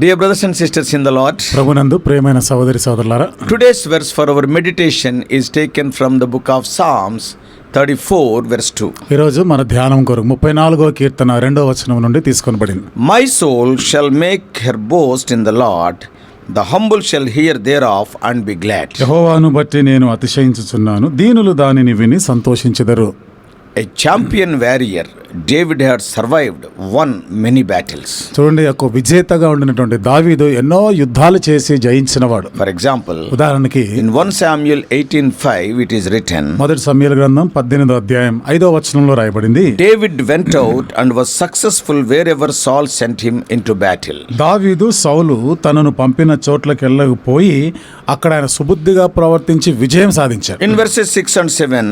Dear brothers and sisters in the Lord ప్రభునందు ప్రేమైన సోదరి సోదరులారా today's verse for our meditation is taken from the book of Psalms thirty four verse two ఈరోజు మన ధ్యానం కొరకు ముప్పై నాలుగో కీర్తన రెండో వచనం నుండి తీసుకొని పడింది my soul shall make her boast in the Lord the humble shall hear thereof and be glad యహోవాను బట్టి నేను అతిశయించుచున్నాను దీనులు దానిని విని సంతోషించదరు. A champion warrior David had survived won many battles చూడండి ఒక విజేతగా ఉండినటువంటి దావీదు ఎన్నో యుద్ధాలు చేసి జయించిన వాడు ఫర్ ఎగ్జాంపుల్ ఉదాహరణకి in one Samuel eighteen five it is written మొదటి సమయల గ్రంథం పద్దెనిమిదో అధ్యాయం ఐదో వచనంలో రాయబడింది. David went out and was successful wherever Saul sent him into battle దావీదు సౌలు తనను పంపిన చోట్లకి వెళ్ళకపోయి అక్కడ ఆయన సుబుద్ధిగా ప్రవర్తించి విజయం సాధించారు in verses six and seven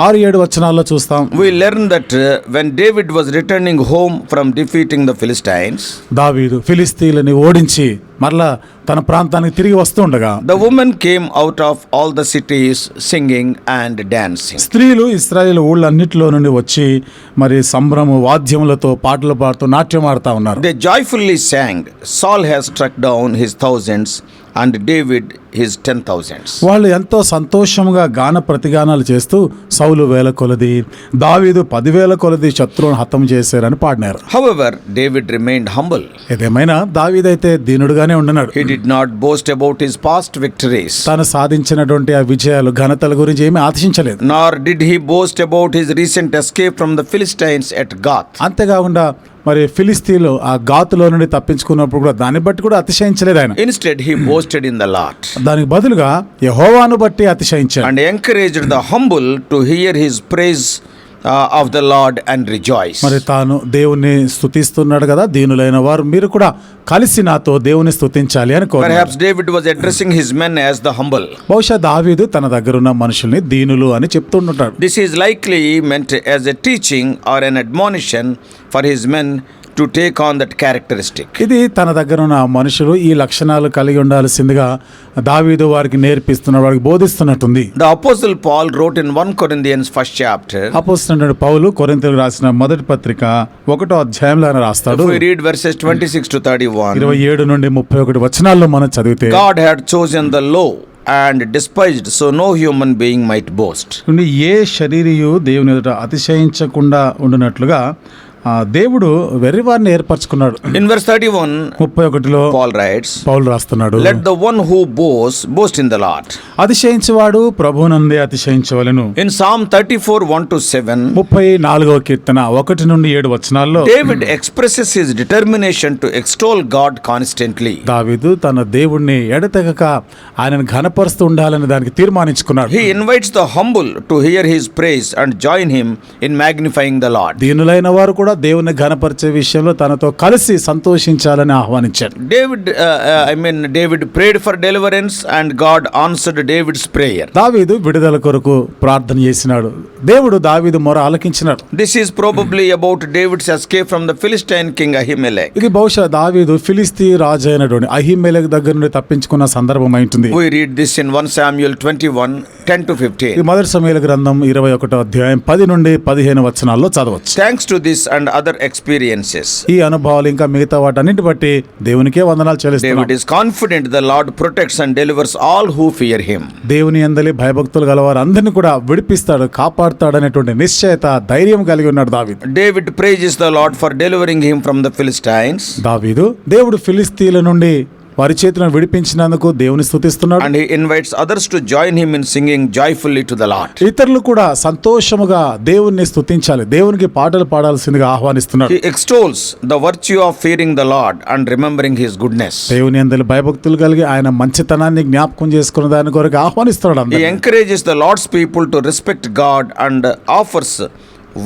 ఆరు ఏడు వచనాల్లో చూస్తాం we learn that uh, when David was returning home from defeating the Philistines, దావీదు ఫిలిస్తీన్లని ఓడించి మరలా తన ప్రాంతానికి తిరిగి వస్తూ ఉండగా the women came out of all the cities singing and dancing. స్త్రీలు ఇస్రాయేల్ ఊళ్ళన్నిటిలో నుండి వచ్చి మరి సంభ్రమ వాద్యములతో పాటలు పాడుతూ నాట్యం ఆడుతూ ఉన్నారు They joyfully sang, Saul has struck down his thousands and David his ten thousand వాళ్ళు ఎంతో సంతోషంగా గాన ప్రతిగానాలు చేస్తూ సౌలు వేల కొలది దావీదు పదివేల కొలది శత్రువును హతం చేశారని పాడినారు. హౌఎవర్ డేవిడ్ రిమైండ్ హంబుల్ ఏదేమైనా దావీద్ అయితే దీనుడుగానే ఉండనాడు. He did not boast about his past victories తను సాధించినటువంటి ఆ విజయాలు ఘనతల గురించి ఏమి ఆశించలేదు. Nor did he boast about his recent escape from the Philistines at Gath అంతేకాకుండా మరి ఫిలిస్తీన్లు ఆ ఘాతులో నుండి తప్పించుకున్నప్పుడు కూడా దాన్ని బట్టి కూడా అతిశయించలేదు ఆయన. Instead he boasted in the Lord దానికి బదులుగా యహోవాను బట్టి అతిశయించాడు. And encourage the humble to hear his praise of the Lord and rejoice మరి తాను దేవుని స్థుతిస్తున్నాడు కదా దీనులైన వారు మీరు కూడా కలిసి నాతో దేవుని స్థుతించాలి అనుకో perhaps David was addressing his men as the humble బహుశా దావీదు తన దగ్గర ఉన్న మనుషుల్ని దీనులు అని చెప్తుంటాడు this is likely meant as a teaching or an admonition for his men to take on that characteristic. ఇది తన దగ్గర ఉన్న మనుషులు ఈ లక్షణాలు కలిగి ఉండాల్సిందిగా దావీదు వారికి నేర్పిస్తున్నాడు వారికి బోధిస్తున్నట్టుంది The Apostle Paul wrote in 1 Corinthians first chapter. అపోస్తున్నటువంటి పౌలు కొరింతలకు రాసిన మొదటి పత్రిక ఒకటో అధ్యాయంలో ఆయన రాస్తాడు read verses 26 to 31, ఇరవై ఏడు నుండి ముప్పై ఒకటి వచనాల్లో మనం చదివితే God had chosen the low and despised, so no human being might boast. నుండి ఏ శరీరియు దేవుని ఎదుట అతిశయించకుండా ఉండునట్లుగా దేవుడు వెర్రి వారిని ఏర్పరచుకున్నాడు. ఇన్వర్స్ థర్టీ వన్ ముప్పై ఒకటిలో పాల్ రైట్స్ పౌల్ రాస్తున్నాడు. Let the one who boast boast in the Lord అతిశయించేవాడు ప్రభునందే అతిశయించవలను. In Psalm thirty four one to seven ముప్పై నాలుగో కీర్తన ఒకటి నుండి ఏడు వచనాల్లో David expresses his determination to extol God constantly దావిదు తన దేవుణ్ణి ఎడతెగక ఆయన ఘనపరుస్తూ ఉండాలని దానికి తీర్మానించుకున్నాడు. He invites the humble to hear his praise and join him in magnifying the Lord దీనులైన వారు కూడా కూడా దేవుని ఘనపరిచే విషయంలో తనతో కలిసి సంతోషించాలని ఆహ్వానించాడు. David I mean David prayed for deliverance and God answered David's prayer దావీదు విడుదల కొరకు ప్రార్థన చేసినాడు. దేవుడు దావీదు మొర ఆలకించినాడు. This is probably about David's escape from the Philistine king Ahimelech ఇది బహుశా దావీదు ఫిలిస్తీ రాజు అయినటువంటి అహిమెలే దగ్గర నుండి తప్పించుకున్న సందర్భం అయి ఉంటుంది. We read this in one Samuel twenty one 10 to ఈ 15. మొదటి సమయాల గ్రంథం ఇరవై ఒకటో అధ్యాయం పది నుండి పదిహేను వచనాల్లో చదవచ్చు. Thanks to this and other experiences, ఈ అనుభవాలు ఇంకా మిగతా వాటన్నిటి బట్టి దేవునికే వందనాలు చెల్లిస్తున్నాం. David is confident the Lord protects and delivers all who fear him. దేవుని అందలి భయభక్తులు గలవారు అందరిని కూడా విడిపిస్తాడు కాపాడుతాడు అనేటువంటి నిశ్చయత ధైర్యం కలిగి ఉన్నాడు దావీదు. David praises the Lord for delivering him from the Philistines. దావీదు దేవుడు ఫిలిస్తీన్ల నుండి వారి చేతులను విడిపించినందుకు దేవుని స్థుతిస్తున్నాడు and invites others to join him in singing joyfully to the Lord ఇతరులు కూడా సంతోషముగా దేవుణ్ణి స్థుతించాలి దేవునికి పాటలు పాడాల్సిందిగా ఆహ్వానిస్తున్నాడు. Extols the virtue of fearing the Lord and remembering his goodness దేవుని అందరి భయభక్తులు కలిగి ఆయన మంచితనాన్ని జ్ఞాపకం చేసుకున్న దాని కొరకు ఆహ్వానిస్తున్నాడు he encourages the Lord's people to respect God and offers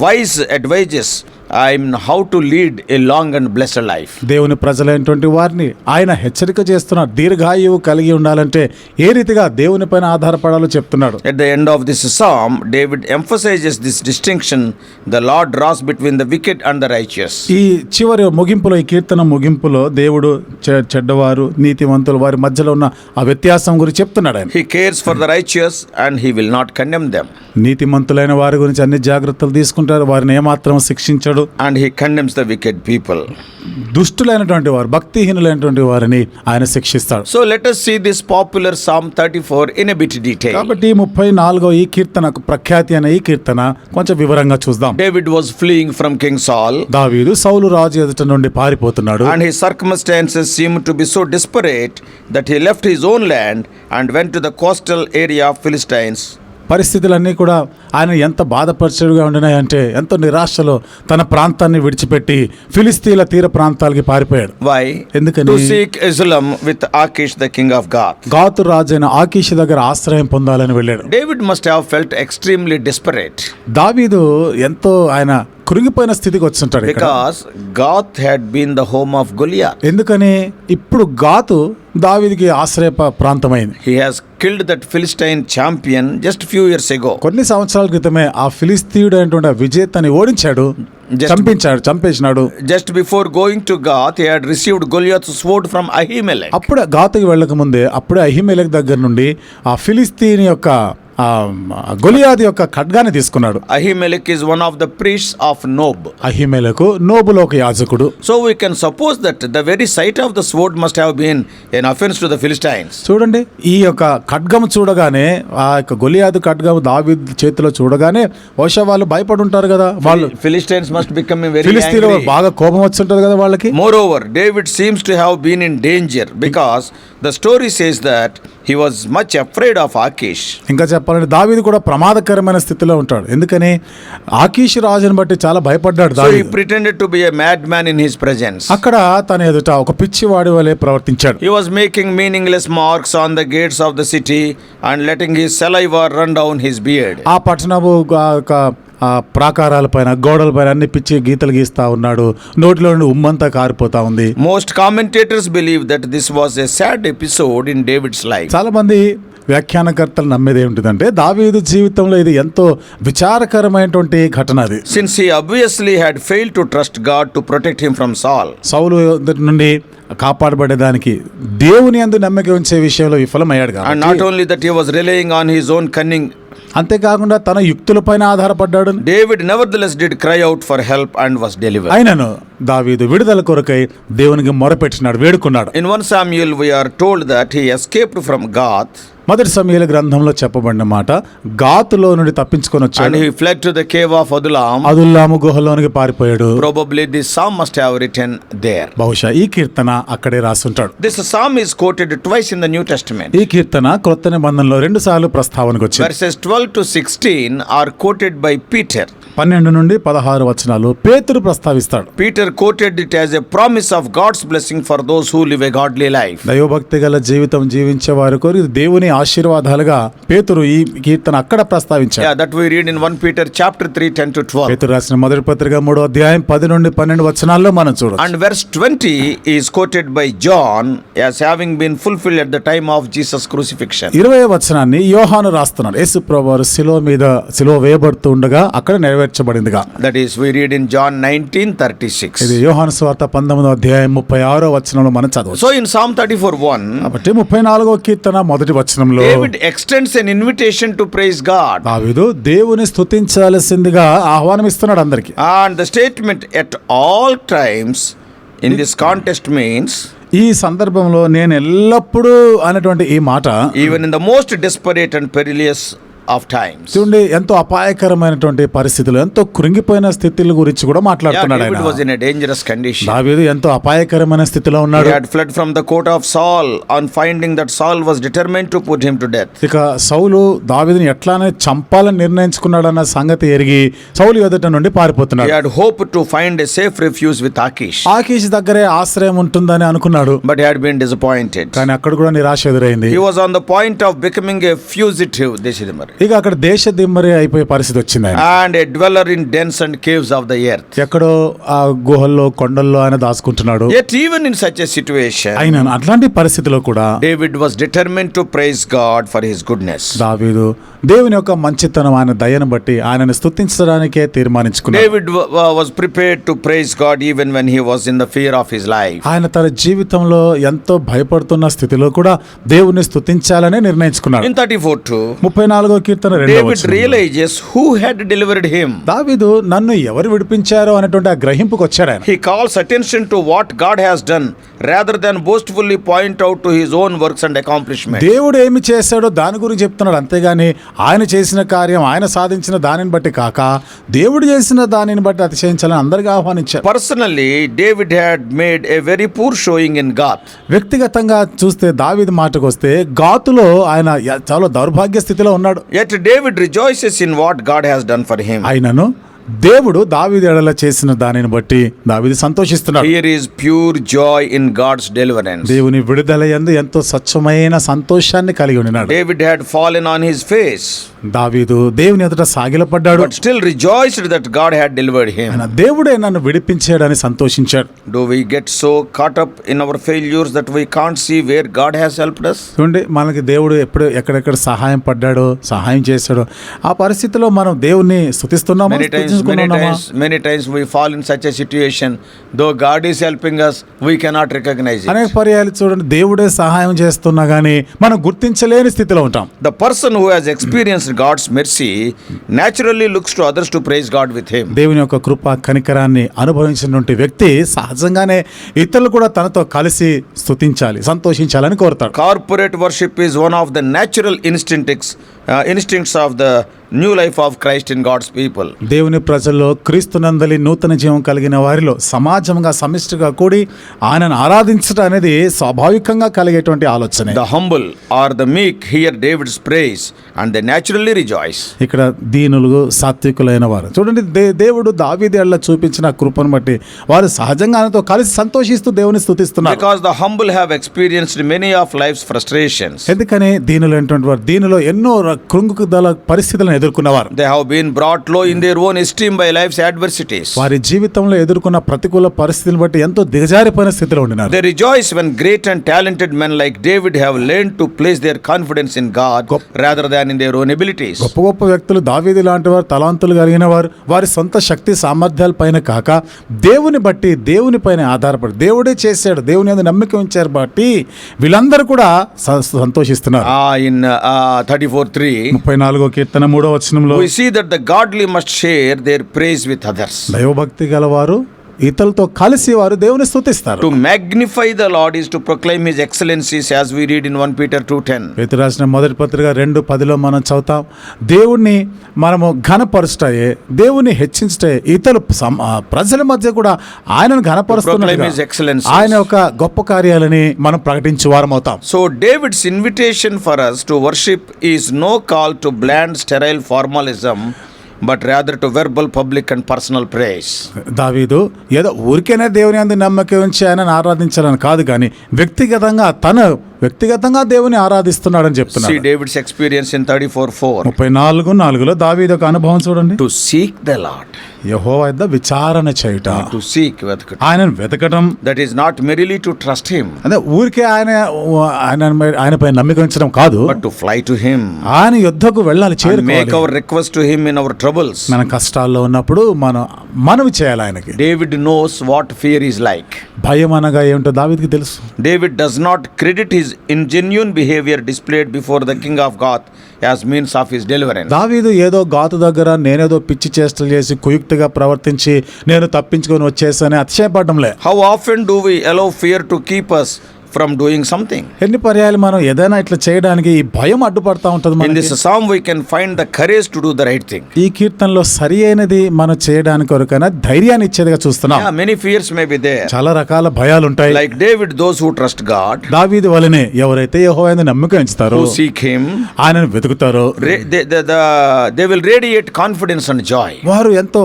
wise advices I'm how to lead a long and blessed life దేవుని ప్రజలైనటువంటి వారిని ఆయన హెచ్చరిక చేస్తున్న దీర్ఘాయువు కలిగి ఉండాలంటే ఏ రీతిగా దేవుని పైన ఆధారపడాలో చెప్తున్నాడు. At the end of this psalm David emphasises this distinction the Lord draws between the wicked and the righteous ఈ చివరి ముగింపులో ఈ కీర్తన ముగింపులో దేవుడు చెడ్డవారు నీతివంతులు వారి మధ్యలో ఉన్న ఆ వ్యత్యాసం గురించి చెప్తున్నాడు ఆయన. He cares for the righteous and he will not condemn them నీతిమంతులైన వారి గురించి అన్ని జాగ్రత్తలు తీసుకుంటారు. వారిని ఏమాత్రం శిక్షించడం. శిక్షిస్తాడు and he condemns the wicked people. దుష్టులైనటువంటి వారు భక్తిహీనులైనటువంటి వారిని ఆయన శిక్షిస్తాడు So let us see this popular Psalm 34 in a bit detail. కాబట్టి ముప్పై నాలుగో ఈ కీర్తనకు ప్రఖ్యాతి అనే ఈ కీర్తన కొంచెం వివరంగా చూద్దాం David was fleeing from King Saul, దావీదు సౌలు రాజు ఎదుట నుండి పారిపోతున్నాడు and his circumstances seemed to be so disparate that he left his own land and went to the coastal area of Philistines. పరిస్థితులన్నీ కూడా ఆయన ఎంత బాధపరిచేవిగా ఉండినాయంటే ఎంతో నిరాశలో తన ప్రాంతాన్ని విడిచిపెట్టి ఫిలిస్తీన్ల తీర ప్రాంతాలకి పారిపోయాడు Why? ఎందుకని? Achish, the king of Gath. గాతు రాజైన ఆకీష్ దగ్గర ఆశ్రయం పొందాలని వెళ్ళాడు David must have felt extremely desperate దావీదు ఎంతో ఆయన కృంగిపోయిన స్థితికి వచ్చుంటాడు because Gath had been the home of Goliath. ఎందుకని ఇప్పుడు గాతు దావీదికి ఆశ్రయ ప్రాంతమైంది He has killed that Philistine champion just few years ago కొన్ని సంవత్సరాల క్రితమే ఆ ఫిలిస్తీయుడు అంటే విజేత్ అని ఓడించాడు చంపించాడు చంపేసినాడు. Just before going to Gath he had received Goliath sword from Ahimelech అప్పుడు గాత్కి వెళ్ళక ముందే అప్పుడే అహిమెలెక్ దగ్గర నుండి ఆ ఫిలిస్తీన్ యొక్క గులియాది యొక్క ఖడ్గాన్ని తీసుకున్నాడు. Ahimelech is one of the priest of Nob అహిమెలకు నోబులో ఒక యాజకుడు. So we can suppose that the very sight of the sword must have been an offence to the Philistines చూడండి ఈ యొక్క ఖడ్గం చూడగానే ఆ యొక్క గొలియాది ఖడ్గం దావి చేతిలో చూడగానే బహుశా వాళ్ళు భయపడి ఉంటారు కదా వాళ్ళు ఫిలిస్టైన్స్ మస్ట్ బికమ్ ఫిలిస్తీన్ బాగా కోపం వచ్చింటారు కదా వాళ్ళకి. Moreover David seems to have been in danger because the story says that he was much afraid of Achish ఇంకా చెప్పాలంటే దావీది కూడా ప్రమాదకరమైన స్థితిలో ఉంటాడు. ఎందుకని? ఆకేష్ రాజుని బట్టి చాలా భయపడ్డాడు pretended to be mad man in his presence అక్కడ తన ఎదుట ఒక పిచ్చి వాడి వలె ప్రవర్తించాడు. He was making meaningless marks on the gates of the city and letting his saliva run down his beard ఆ పట్టణ ఆ ప్రాకారాలపైన గోడలపైన అన్ని పిచ్చి గీతలు గీస్తా ఉన్నాడు. నోటిలో ఉమ్మంతా కారిపోతా ఉంది. Most commentators believe that this was a sad episode in David's life చాలా మంది వ్యాఖ్యానకర్తలు నమ్మేది ఏమిటంటే దావీదు జీవితంలో ఇది ఎంతో విచారకరమైనటువంటి ఘటన అది. Since he obviously had fail to trust God to protect him from Saul సౌలు నుండి కాపాడబడేదానికి దేవుని అందు నమ్మకం ఉంచే విషయంలో విఫలమయ్యాడు not only that he was relying on his own cunning అంతేకాకుండా తన యుక్తుల పైన ఆధారపడ్డాడు. David nevertheless did cry out for help and was deliver అయినను దావీదు విడుదల కొరకై దేవునికి మొరపెట్టినాడు వేడుకున్నాడు. In one Samuel we're told that he escaped from Gath మొదటి సమయాల గ్రంథంలో చెప్పబడిన మాట గాతులో నుండి తప్పించుకొని వచ్చాడు. He to the cave of Adullam Adullam గుహలోనికి పారిపోయాడు. Probably the psalm must have written there బహుశా ఈ కీర్తన అక్కడే రాసి this psalm is quoted twice in the New Testament ఈ కీర్తన క్రొత్త నిబంధనలో రెండు సార్లు ప్రస్తావనకు వచ్చింది. Verses 12 to 16 are quoted by Peter పన్నెండు నుండి పదహారు వచనాలు పేతురు ప్రస్తావిస్తాడు. Peter quoted it as a promise of God's blessing for those who live a godly life దైవభక్తి గల జీవితం జీవించే వారి కోరి దేవుని ఆశీర్వాదాలుగా పేతురు ఈ కీర్తన అక్కడ ప్రస్తావించారు that we read in one Peter chapter three ten to twelve పేతురు రాసిన మొదటి పత్రిక అధ్యాయం పది నుండి పన్నెండు వచనాల్లో మనం చూడాలి and verse twenty is quoted by John as having been fulfil at the time of Jesus crucifixion ఇరవై వచనాన్ని యోహాను రాస్తున్నాడు. యేసు ప్రభు వారు సిలో మీద సిలో అక్కడ నెరవేర్చబడిందిగా that is we read in John nineteen thirty six ఇది యోహాను స్వార్త పంతొమ్మిదో అధ్యాయం ముప్పై ఆరో వచనంలో మనం చదువు so in psalm thirty four one కాబట్టి ముప్పై నాలుగో కీర్తన మొదటి వచనంలో extends an invitation to praise God ఆవిదు దేవుని స్థుతించాల్సిందిగా ఆహ్వానం ఇస్తున్నాడు అందరికి. And the statement at all times in this contest means ఈ సందర్భంలో నేను ఎల్లప్పుడూ అనేటువంటి ఈ మాట even in the most desperate and perilous of times. చూడండి ఎంతో అపాయకరమైనటువంటి పరిస్థితులు ఎంతో కృంగిపోయిన స్థితుల గురించి కూడా మాట్లాడుతున్నాడు ఆయన in a dangerous condition. దావీదు ఎంతో అపాయకరమైన స్థితిలో He ఉన్నాడు had fled from the court of Saul on finding that Saul was determined to put him to death. ఇక సౌలు దావీదుని ఎట్లానే చంపాలని నిర్ణయించుకున్నాడన్న సంగతి ఎరిగి సౌలు ఎదుట నుండి He పారిపోతున్నాడు had hoped to find a safe refuge with Achish, ఆకీష్ దగ్గరే ఆశ్రయం ఉంటుందని అనుకున్నాడు but he had been disappointed. కానీ అక్కడ కూడా నిరాశ ఎదురైంది He was on the point of becoming a fugitive, Deshidamari, ఇక అక్కడ దేశ దిమ్మరి అయిపోయే పరిస్థితి వచ్చింది and dweller in dens and caves of the earth ఎక్కడో ఆ గుహల్లో కొండల్లో ఆయన దాచుకుంటున్నాడు. At even in such situation ఆయన అట్లాంటి పరిస్థితిలో కూడా David was determine to praise God for his goodness దేవుని యొక్క మంచితనం ఆయన దయను బట్టి ఆయనను స్తుతించడానికే తీర్మానించుకుంది David was God even when he of his life ఆయన తన జీవితంలో ఎంతో భయపడుతున్న స్థితిలో కూడా దేవుని స్థుతించాలని నిర్ణయించుకున్నాడు. థర్టీ ఫోర్ టు ముప్పై నాలుగో కీర్తన వచనం. realizes who had delivered him. దావీదు నన్ను ఎవరు విడిపించారో అనేటువంటి ఆ గ్రహింపుకు వచ్చాడు ఆయన He calls attention to what God has done rather than boastfully point out to his own works and accomplishments. దేవుడు ఏమి చేశాడో దాని గురించి చెప్తున్నాడు అంతేగాని ఆయన చేసిన కార్యం ఆయన సాధించిన దానిని బట్టి కాక దేవుడు చేసిన దానిని బట్టి అతిశయించాలని అందరికీ ఆహ్వానించారు Personally, David had made a very poor showing in Gath. వ్యక్తిగతంగా చూస్తే దావీదు మాటకు వస్తే గాతులో ఆయన చాలా దౌర్భాగ్య స్థితిలో ఉన్నాడు Yet David rejoices in what God has done for him. అయినను దేవుడు దావిదేడల చేసిన దానిని బట్టి దావిది సంతోషిస్తున్నాడు. Here is pure joy in God's deliverance దేవుని విడుదల ఎందు ఎంతో స్వచ్ఛమైన సంతోషాన్ని కలిగి ఉన్నాడు David had fallen on his face దావీదు దేవుని ఎదుట సాగిలపడ్డాడు. But still rejoiced that God had delivered him దేవుడే నన్ను విడిపించాడని సంతోషించాడు. Do we get so caught up in our failures that we can't see where God has help us? చూడండి మనకి దేవుడు ఎప్పుడు ఎక్కడెక్కడ సహాయం పడ్డాడో సహాయం చేశాడో ఆ పరిస్థితిలో మనం దేవుణ్ణి స్తుతిస్తున్నాము రికగ్నైజ్ అనేక పర్యాలు చూడండి దేవుడే సహాయం చేస్తున్నా కానీ మనం గుర్తించలేని స్థితిలో ఉంటాం. The person who has experience God's mercy naturally looks to others to praise God with him దేవుని యొక్క కృప కనికరాన్ని అనుభవించినటువంటి వ్యక్తి సహజంగానే ఇతరులు కూడా తనతో కలిసి స్థుతించాలి సంతోషించాలని కోరుతారు corporate worship is one of the natural instincts instincts of the new life of Christ in God's people. దేవుని ప్రజల్లో క్రీస్తునందలి నూతన జీవం కలిగిన వారిలో సమాజంగా సమిష్టిగా కూడి ఆయనను ఆరాధించడం అనేది స్వాభావికంగా కలిగేటువంటి ఆలోచన The humble or the meek hear David's praise and they naturally rejoice. ఇక్కడ దీనులు సాత్వికులైన వారు చూడండి దే దేవుడు దావీదేళ్ళ చూపించిన కృపను బట్టి వారు సహజంగా ఆయనతో కలిసి సంతోషిస్తూ దేవుని స్థుతిస్తున్నారు Because the humble have experienced many of life's frustrations. ఎందుకని దీనులైనటువంటి వారు దీనిలో ఎన్నో కృంగుదల పరిస్థితులను ఎదుర్కొన్నవారు. They have been brought low in their own esteem by life's adversities వారి జీవితంలో ఎదుర్కొన్న ప్రతికూల పరిస్థితులను బట్టి ఎంతో దిగజారిపోయిన స్థితిలో ఉన్నారు they rejoice when great and talented men like David have learn to place their confidence in God rather than in their own abilities గొప్ప గొప్ప వ్యక్తులు దావీది లాంటి తలాంతులు కలిగిన వారు వారి సొంత శక్తి సామర్థ్యాల కాక దేవుని బట్టి దేవుని పైన ఆధారపడి దేవుడే చేశాడు దేవుని మీద నమ్మిక ఉంచారు బట్టి వీళ్ళందరూ కూడా సంతోషిస్తున్నారు. ఇన్ థర్టీ ఫోర్ త్రీ ముప్పై నాలుగో కీర్తన మూడు మూడో వచనంలో we see that the must share their praise with others దైవభక్తి గలవారు ఇతలతో కలిసి వారు దేవుని స్థుతిస్తారు. To magnify the lord is to proclaim his excellencies as we read in one Peter two ten రాసిన మొదటి పత్రిక రెండు పదిలో మనం చదువుతాం. దేవుణ్ణి మనము ఘనపరుస్తాయే దేవుణ్ణి హెచ్చించటే ఇతరులు ప్రజల మధ్య కూడా ఆయనను ఘనపరుస్తున్న ఆయన యొక్క గొప్ప కార్యాలని మనం ప్రకటించి వారం అవుతాం. So David's invitation for us to worship is no call to bland sterile formalism but rather to verbal public and personal prayers దావీదు ఏదో ఊరికేనే దేవుని అందు నమ్మకం ఉంచి ఆయన ఆరాధించాలని కాదు కానీ వ్యక్తిగతంగా తన వ్యక్తిగతంగా దేవుని ఆరాధిస్తున్నాడని చెప్తున్నారు సి డేవిడ్స్ ఎక్స్‌పీరియన్స్ ఇన్ 34 4 34 4 లో దావీదు ఒక అనుభవం చూడండి. టు సీక్ ద లార్డ్ యెహోవా యొక్క విచారణ చేయట. టు సీక్ వెతకడం ఆయనను వెతకడం that is not merely to trust him అంటే ఊరికే ఆయన ఆయన ఆయనపై నమ్మకం ఉంచడం కాదు. బట్ ఫ్లై టు హిమ్ ఆయన యుద్ధకు వెళ్ళాలి చేరుకోవాలి. Make our request him in our troubles మన కష్టాల్లో ఉన్నప్పుడు మనం మనవి చేయాలి ఆయనకి. David knows what fear is like భయం అనగా ఏంటో దావీదుకి తెలుసు. David does not credit his his ingenious behaviour displayed before the king of Gath as means of his delivery దావీదు ఏదో గాత్ దగ్గర నేనేదో పిచ్చి చేష్టలు చేసి కుయుక్తిగా ప్రవర్తించి నేను తప్పించుకొని వచ్చేసి అని లేదు how often do we allow fear to keep us from doing something ఎన్ని పర్యాలు మనం ఏదైనా ఇట్లా చేయడానికి ఈ భయం అడ్డుపడతా ఉంటుంది in this psalm we find the courage to do the right thing ఈ కీర్తనలో సరి అయినది మనం చేయడానికి వరకైనా ధైర్యాన్ని ఇచ్చేదిగా చూస్తున్నాం. Many fears may be they చాలా రకాల భయాలు ఉంటాయి like David those who trust God దావీద్ వలనే ఎవరైతే యహో అయింది నమ్మకం ఇస్తారో సీక్ హిమ్ ఆయనను వెతుకుతారు they will radiate confidence and joy వారు ఎంతో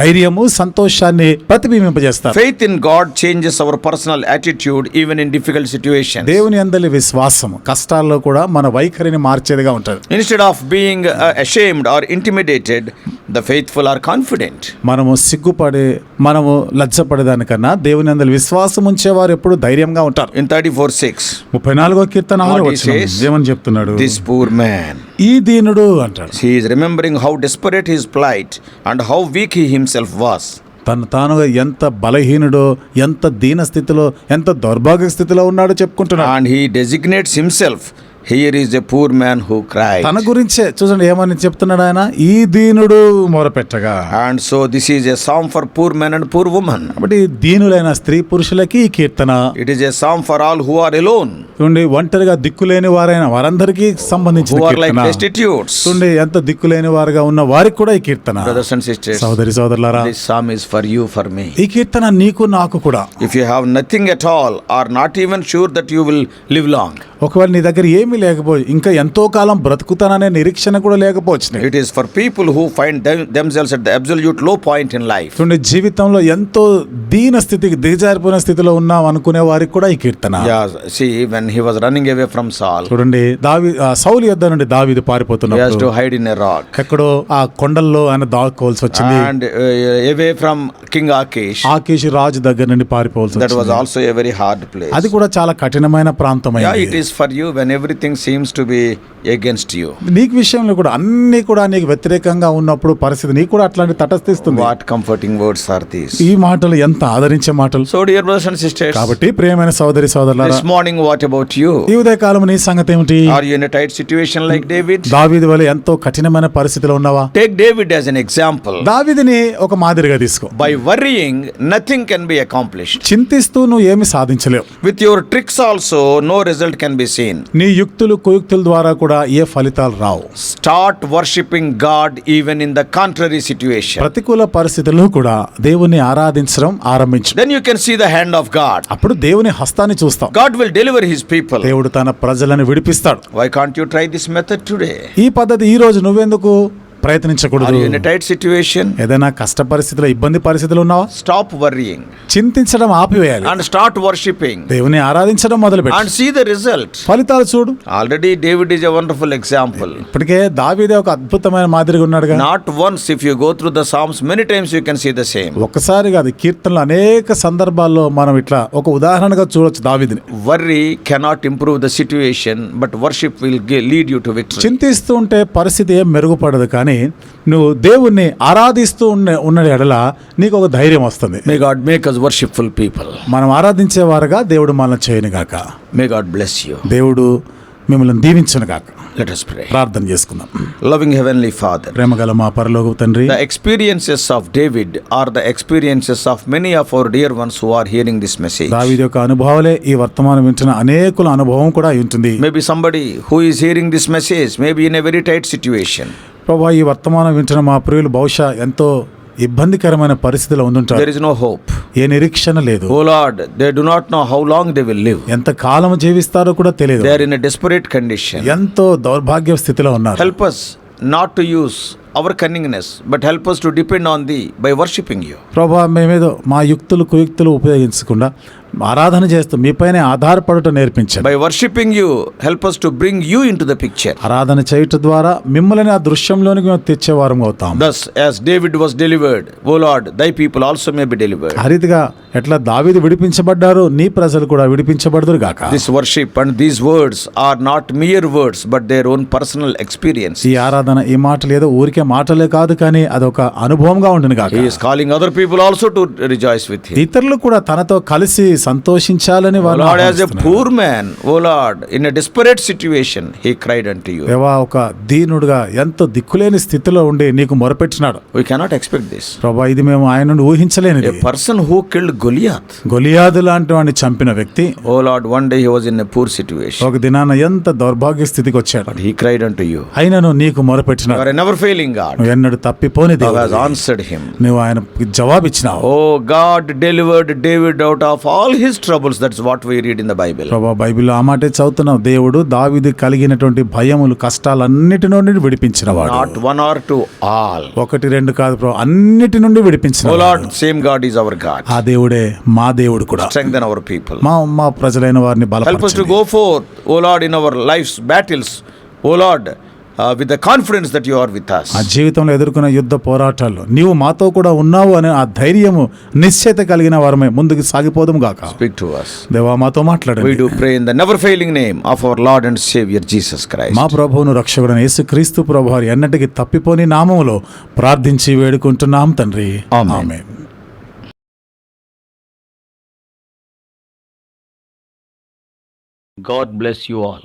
ధైర్యము సంతోషాన్ని ప్రతిబింబింపజేస్తారు. Faith in God changes our personal attitude even in difficult situation దేవుని అందరి విశ్వాసం కష్టాల్లో కూడా మన వైఖరిని మార్చేదిగా ఉంటుంది. Instead of being ashamed or intimidated the faithful are confident మనము సిగ్గుపడే మనము లజ్జపడేదానికన్నా దేవుని అందరి విశ్వాసం ఉంచే వారు ఎప్పుడు ధైర్యంగా ఉంటారు. ఇన్ థర్టీ ఫోర్ సిక్స్ ముప్పై నాలుగో కీర్తన దేవుని చెప్తున్నాడు? దిస్ పూర్ మ్యాన్ ఈ దీనుడు అంటాడు. He is remembering how desperate his plight and how weak he himself was తను తానుగా ఎంత బలహీనుడో ఎంత దీన స్థితిలో ఎంత దౌర్భాగ్య స్థితిలో ఉన్నాడో చెప్పుకుంటున్నాడు. And he designates himself Here is a poor man who cried. తన గురించే చూడండి ఏమని చెప్తున్నాడు ఆయన ఈ దీనుడు మొరపెట్టగా And so this is a psalm for poor men and poor women. కాబట్టి దీనులైన స్త్రీ పురుషులకి ఈ కీర్తన It is a psalm for all who are alone, చూడండి ఒంటరిగా దిక్కులేని వారైన వారందరికీ సంబంధించిన who are like Keerthana destitutes. చూడండి ఎంత దిక్కులేని వారుగా ఉన్న వారికి కూడా ఈ కీర్తన Brothers and sisters, సోదరి సోదరులారా this psalm is for you, for me. ఈ కీర్తన నీకు నాకు కూడా If you have nothing at all, or not even sure that you will live long, ఒకవేళ నీ దగ్గర ఏమీ ఏమీ లేకపోయి ఇంకా ఎంతో కాలం బ్రతుకుతాననే నిరీక్షణ కూడా లేకపోవచ్చు it is for people who find absolute low point in life జీవితంలో ఎంతో దీన స్థితికి దిగజారిపోయిన స్థితిలో ఉన్నాం అనుకునే వారికి కూడా ఈ కీర్తన. When he was running away from Saul చూడండి దావి సౌలి యుద్ధం నుండి దావి పారిపోతున్నాడు టు హైడ్ ఇన్ రాక్ ఎక్కడో ఆ కొండల్లో ఆయన దాక్కోవాల్సి వచ్చింది. And away from king Achish Achish రాజు దగ్గర నుండి పారిపోవాల్సి that was also a hard place అది కూడా చాలా కఠినమైన ప్రాంతం it is for you when every everything seems to be against you నీకు విషయంలో కూడా అన్ని కూడా నీకు వ్యతిరేకంగా ఉన్నప్పుడు పరిస్థితి నీకు కూడా అట్లాంటి తటస్థిస్తుంది. What comforting words are these ఈ మాటలు ఎంత ఆదరించే మాటలు? So dear brothers and sisters కాబట్టి ప్రియమైన సోదరి సోదరులారా this morning what about you ఈ ఉదయ కాలము నీ సంగతి ఏమిటి? Are you in a tight situation like David దావీదు వలె ఎంతో కఠినమైన పరిస్థితిలో ఉన్నావా? Take David as an example దావీదుని ఒక మాదిరిగా తీసుకో. By worrying nothing can be accomplished చింతిస్తూ నువ్వు ఏమి సాధించలేవు. With your tricks also no result can be seen నీ యుక్ యుక్తులు కుయుక్తుల ద్వారా కూడా ఏ ఫలితాలు రావు. Start worshipping God even in the contrary situation ప్రతికూల పరిస్థితుల్లో కూడా దేవుని ఆరాధించడం ఆరంభించు. Then you can see the hand of God అప్పుడు దేవుని హస్తాన్ని చూస్తాం. God will deliver his people దేవుడు తన ప్రజలను విడిపిస్తాడు. Why can't you try this method today ఈ పద్ధతి ఈ రోజు నువ్వెందుకు ప్రయత్నించకూడదు. టైట్ సిచ్యువేషన్ ఏదైనా కష్ట పరిస్థితిలో ఇబ్బంది పరిస్థితులు ఉన్నావా? స్టాప్ వర్రింగ్ చింతించడం ఆపివేయాలి. అండ్ స్టార్ట్ వర్షిపింగ్ దేవుని ఆరాధించడం మొదలు అండ్ సీ ద రిజల్ట్ ఫలితాలు చూడు. Already David is wonderful example ఇప్పటికే దావీదే ఒక అద్భుతమైన మాదిరిగా ఉన్నాడు not once if you go through the songs many times you can see the same ఒకసారి కాదు కీర్తనలు అనేక సందర్భాల్లో మనం ఇట్లా ఒక ఉదాహరణగా చూడొచ్చు దావీదిని. Worry cannot improve the situation but worship will lead you to victory చింతిస్తుంటే పరిస్థితి ఏం మెరుగుపడదు కానీ కానీ నువ్వు దేవుణ్ణి ఆరాధిస్తూ ఉన్న ఉన్న ఎడల నీకు ఒక ధైర్యం వస్తుంది. May God make us worshipful people మనం ఆరాధించే వారుగా దేవుడు మనం చేయను గాక. మే గాడ్ బ్లెస్ యూ దేవుడు మిమ్మల్ని దీవించను కాక లెట్ అస్ ప్రే ప్రార్థన చేసుకుందాం. లవింగ్ హెవెన్లీ ఫాదర్ ప్రేమగల మా పరలోక తండ్రి the experiences of David are the experiences of many of our dear ones who are hearing this message David యొక్క అనుభవాలే ఈ వర్తమానం వింటున్న అనేకుల అనుభవం కూడా ఉంటుంది. Maybe somebody who is hearing this message maybe in a very tight situation ప్రభా ఈ వర్తమానం వింటున్న మా ప్రియులు బహుశా ఎంతో ఇబ్బందికరమైన పరిస్థితిలో ఉండుంటారు. నో హోప్ ఏ నిరీక్షణ లేదు. They do not know how long they will live ఎంత కాలం జీవిస్తారో కూడా తెలియదు. దే ఇన్ డిస్పరేట్ కండిషన్ ఎంతో దౌర్భాగ్య స్థితిలో ఉన్నారు. Help not to use our cunningness but help us to depend on thee by worshipping you ప్రభా మేమేదో మా యుక్తులు కుయుక్తులు ఉపయోగించకుండా ఆరాధన చేస్తూ మీ పైన ఆధారపడటం నేర్పించారు by worshipping you help us to bring you in to the picture ఆరాధన చేయటం ద్వారా మిమ్మల్ని ఆ దృశ్యంలోనికి మేము తెచ్చేవారం అవుతాం. Thus as David was delivered O lord thy people also may be delivered హరితిగా ఎట్లా దావిది విడిపించబడ్డారు నీ ప్రజలు కూడా విడిపించబడదురు గాక. This worship and these words are not mere words but their own personal experience ఈ ఆరాధన ఈ మాట లేదో ఊరికే మాటలే కాదు కానీ అదొక అనుభవంగా ఉండను గాక. He is other people also to rejoice with ఇతరులు కూడా తనతో కలిసి సంతోషించాలని poor man O Lord in desperate situation he cried అంటే యూ ఎవా ఒక దీనుడుగా ఎంత దిక్కులేని స్థితిలో ఉండి నీకు మొరపెట్టినాడు. వీ కెనాట్ ఎక్స్పెక్ట్ దిస్ ప్రభా ఇది మేము ఆయన నుండి ఊహించలేని పర్సన్ హూ కిల్డ్ గొలియాత్ గొలియాదు లాంటి చంపిన వ్యక్తి. O one day he in poor situation ఒక దినాన ఎంత దౌర్భాగ్య స్థితికి వచ్చాడు. హీ క్రైడ్ అంటే యూ అయినను నీకు మొరపెట్టినాడు. ఆర్ నెవర్ ఫెయిలింగ్ నువ్వు ఎన్నడు తప్పిపోని దేవుడు హాస్ ఆన్సర్డ్ నువ్వు ఆయన జవాబిచ్చినావు. O God delivered David out of all all his troubles that's what we read in the Bible ప్రభా బైబిల్ ఆ మాటే చదువుతున్నావు. దేవుడు దావిది కలిగినటువంటి భయములు కష్టాలు అన్నిటి నుండి విడిపించిన వాడు not one or two all ఒకటి రెండు కాదు ప్రభు అన్నిటి నుండి విడిపించిన O same God is our God ఆ దేవుడే మా దేవుడు కూడా. స్ట్రెంగ్తెన్ అవర్ పీపుల్ మా మా ప్రజలైన వారిని బలపరచండి help us to go forth O lord in our life's battles O lord with the confidence that you are with us. ఆ జీవితంలో ఎదుర్కొన్న యుద్ధ పోరాటాల్లో నీవు మాతో కూడా ఉన్నావు అనే ఆ ధైర్యము నిశ్చయత కలిగిన వారమే ముందుకు సాగిపోదాం గాక Speak to us. దేవా మాతో We మాట్లాడండి do pray in the never failing name of our Lord and Savior Jesus Christ. మా ప్రభువును రక్షకుడైన యేసుక్రీస్తు ప్రభు వారి ఎన్నటికి తప్పిపోని నామములో ప్రార్థించి వేడుకుంటున్నాం తండ్రి ఆమేన్. ఆమేన్. God bless you all.